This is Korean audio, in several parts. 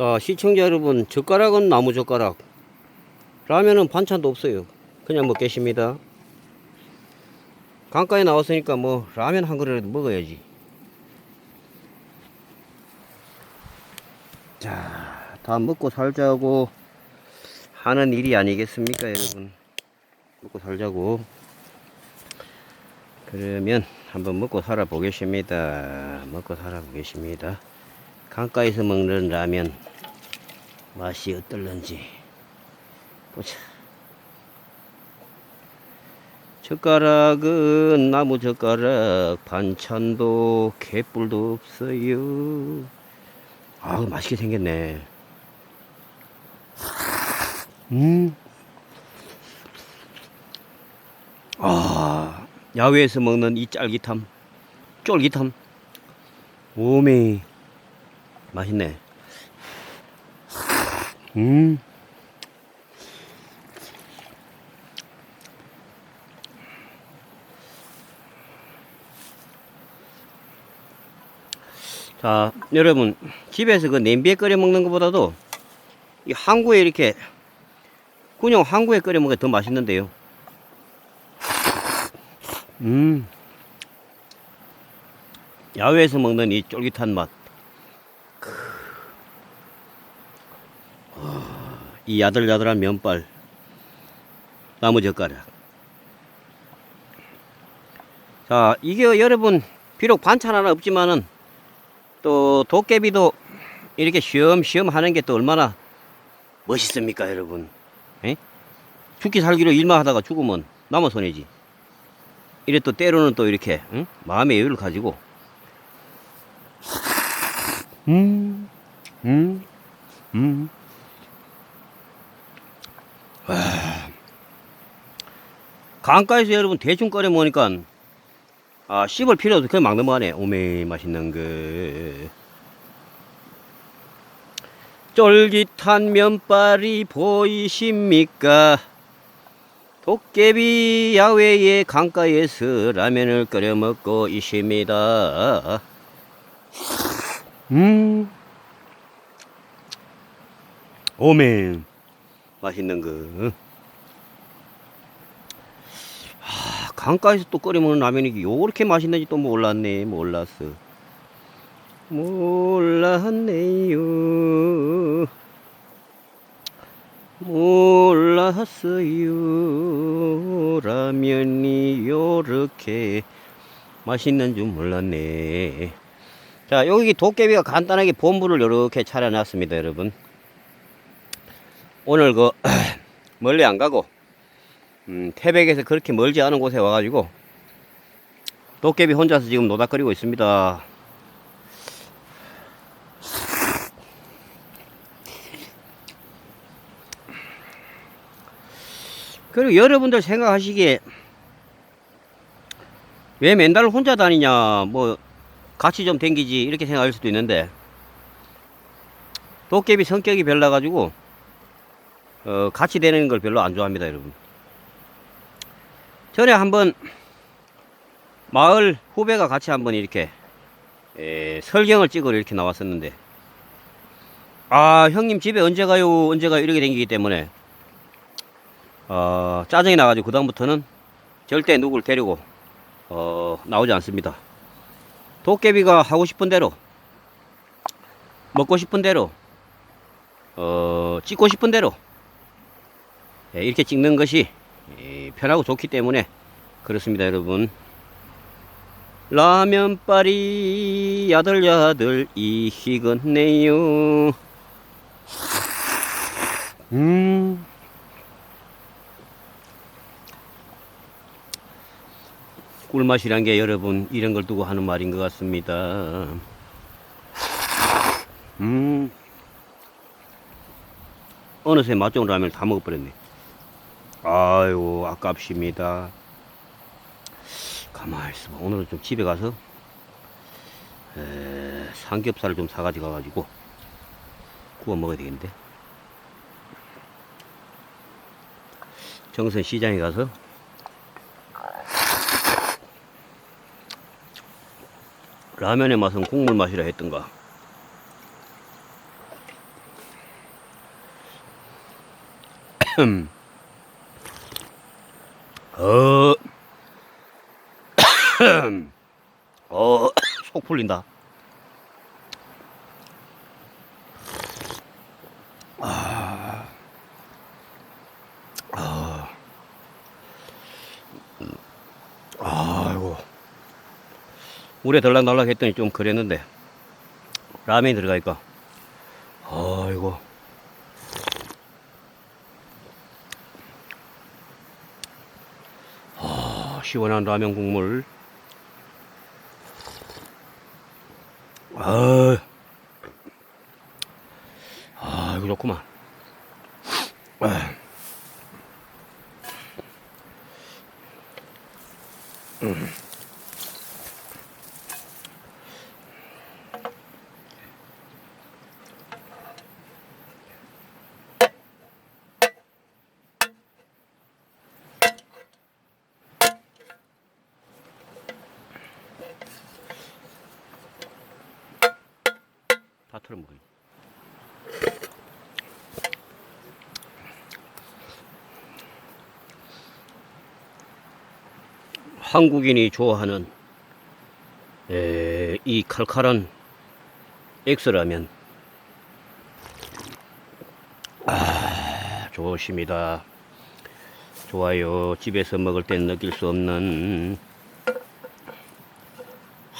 자, 시청자 여러분, 젓가락은 나무 젓가락. 라면은 반찬도 없어요. 그냥 먹겠습니다. 강가에 나왔으니까 뭐 라면 한 그릇 먹어야지. 자, 다 먹고 살자고 하는 일이 아니겠습니까, 여러분? 먹고 살자고. 그러면 한번 먹고 살아 보겠습니다. 먹고 살아 보겠습니다. 강가에서 먹는 라면 맛이 어떨런지 보자. 젓가락은 나무 젓가락 반찬도 개뿔도 없어요. 아 맛있게 생겼네. 음. 아 야외에서 먹는 이 짤깃함, 쫄깃함. 오메 맛있네. 음. 자, 여러분, 집에서 그 냄비에 끓여 먹는 것보다도 이 항구에 이렇게 군용 항구에 끓여 먹으면 더 맛있는데요. 음. 야외에서 먹는 이 쫄깃한 맛. 이 야들야들한 면발 나무 젓가락 자 이게 여러분 비록 반찬 하나 없지만은 또 도깨비도 이렇게 쉬엄쉬엄 하는 게 또 얼마나 멋있습니까 여러분 에? 죽기 살기로 일만 하다가 죽으면 남아 손해지 이래 또 때로는 또 이렇게 응? 마음의 여유를 가지고 음, 음, 음. 강가에서 여러분 대충 끓여 먹으니까 아 씹을 필요 없어 그냥 막 넘어가네. 오메 맛있는 그 쫄깃한 면발이 보이십니까? 도깨비 야외의 강가에서 라면을 끓여 먹고 있습니다. 음. 오메 맛있는 거 아, 강가에서 또 끓여 먹는 라면이 요렇게 맛있는지 또 몰랐네 몰랐어. 몰랐네요. 몰랐어요. 라면이 요렇게 맛있는 줄 몰랐네. 자 여기 도깨비가 간단하게 본부를 요렇게 차려놨습니다 여러분. 오늘 그 멀리 안 가고 음, 태백에서 그렇게 멀지 않은 곳에 와가지고 도깨비 혼자서 지금 노닥거리고 있습니다. 그리고 여러분들 생각하시기에 왜 맨날 혼자 다니냐 뭐 같이 좀 댕기지 이렇게 생각할 수도 있는데 도깨비 성격이 별나 가지고 어, 같이 되는 걸 별로 안 좋아합니다, 여러분. 전에 한번 마을 후배가 같이 한번 이렇게 에, 설경을 찍으러 이렇게 나왔었는데, 아, 형님 집에 언제 가요? 언제 가요? 이렇게 댕기기 때문에, 어, 짜증이 나가지고 그 다음부터는 절대 누굴 데리고, 어, 나오지 않습니다. 도깨비가 하고 싶은 대로, 먹고 싶은 대로, 어, 찍고 싶은 대로, 예, 이렇게 찍는 것이 예, 편하고 좋기 때문에 그렇습니다 여러분. 라면빨이 야들야들 이익었네요. 음. 꿀맛이란 게 여러분 이런 걸 두고 하는 말인 것 같습니다. 음. 어느새 맛 좋은 라면을 다 먹어버렸네 아이고 아깝십니다. 가만히 있어 오늘은 좀 집에 가서 에, 삼겹살을 좀 사가지고 가가지고 구워 먹어야 되겠는데. 정선 시장에 가서 라면의 맛은 국물 맛이라 했던가. 음. 어, 어, 속 풀린다. 아이고. 물에 들락날락 했더니 좀 그랬는데, 라면이 들어가니까, 아이고. 아, 시원한 라면 국물. 아, 아, 이거 좋구만. 아. 다 털어 먹어. 한국인이 좋아하는 에, 이 칼칼한 엑스라면 아 좋습니다. 좋아요. 집에서 먹을 땐 느낄 수 없는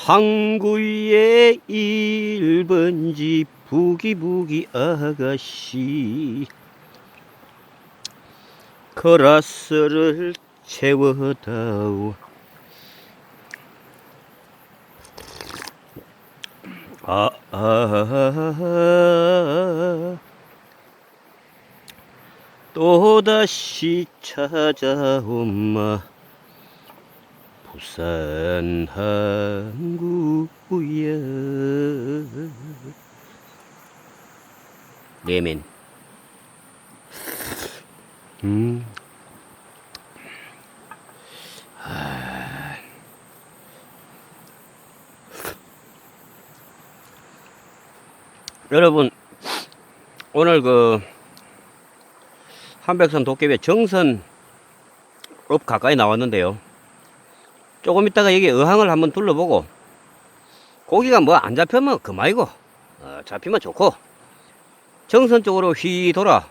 항구의 1번지 부기부기 아가씨. 그라스를 채워다오. 아, 아, 아, 또다시 찾아온마 부산 항구야 네멘 음. 아. 여러분 오늘 그 한백선 도깨비 정선 업 가까이 나왔는데요. 조금 있다가 여기 어항을 한번 둘러보고 고기가 뭐 안 잡히면 그만이고 어, 잡히면 좋고 정선 쪽으로 휘 돌아.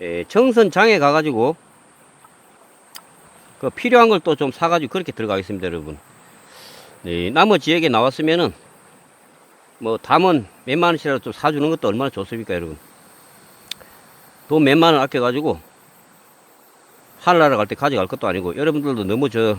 예, 정선장에 가가지고 그 필요한 걸 또 좀 사가지고 그렇게 들어가겠습니다 여러분. 네, 나머 지역에 나왔으면은 뭐 담은 몇만 원씩이라도 좀 사주는 것도 얼마나 좋습니까 여러분? 돈 몇만 원 아껴가지고 하늘나라 갈 때 가져갈 것도 아니고 여러분들도 너무 저